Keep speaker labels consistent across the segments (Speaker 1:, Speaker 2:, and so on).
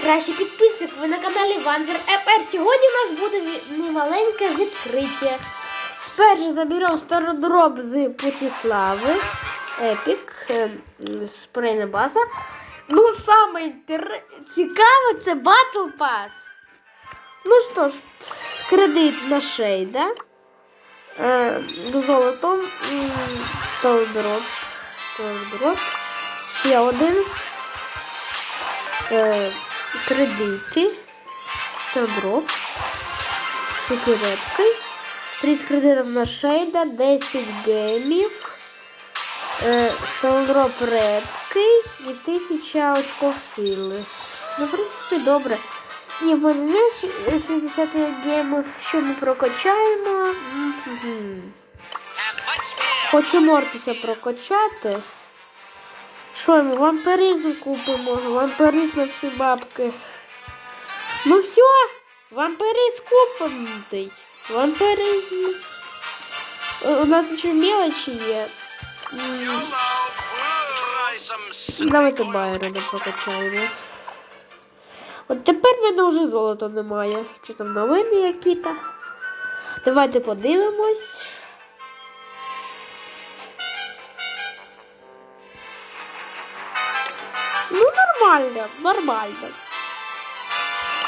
Speaker 1: найкращий підписник. На каналі Вандер ЕПР. Сьогодні у нас буде немаленьке відкриття. Спершу заберемо стародроб з Путіслави, Епік, е, з Прейнебаса. Ну, саме інтер... цікаве це Battle Pass. Ну що ж, з кредит на шейда. Е, золотом м, Столдроб. Столдроб. Ще один. Е, кредити. Столдроб. Секретки. 30 кредитів на шейда, 10 гемів. Е, Столдроп редкий і 1000 очков сили. Ну, в принципі, добре. Ні, в мене 65 гемів. Що ми прокачаємо? Хочу Мортиса прокачати. Що йому, вампиризм купимо, вампиризм на всі бабки. Ну все, вампиризм куплений. Вампиризм. Е, У нас ще мелочі є. Давайте Байрона прокачаємо. От тепер в мене вже золота немає. Чи там новини які-то. Давайте подивимось. Нормально, нормально.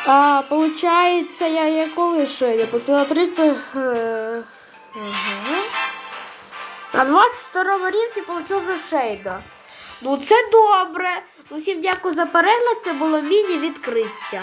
Speaker 1: А, получается, я, я коли ще я платила 300... е, На 22 рівні получив шейда. Ну це добре. Усім дякую за перегляд. Це було міні-відкриття.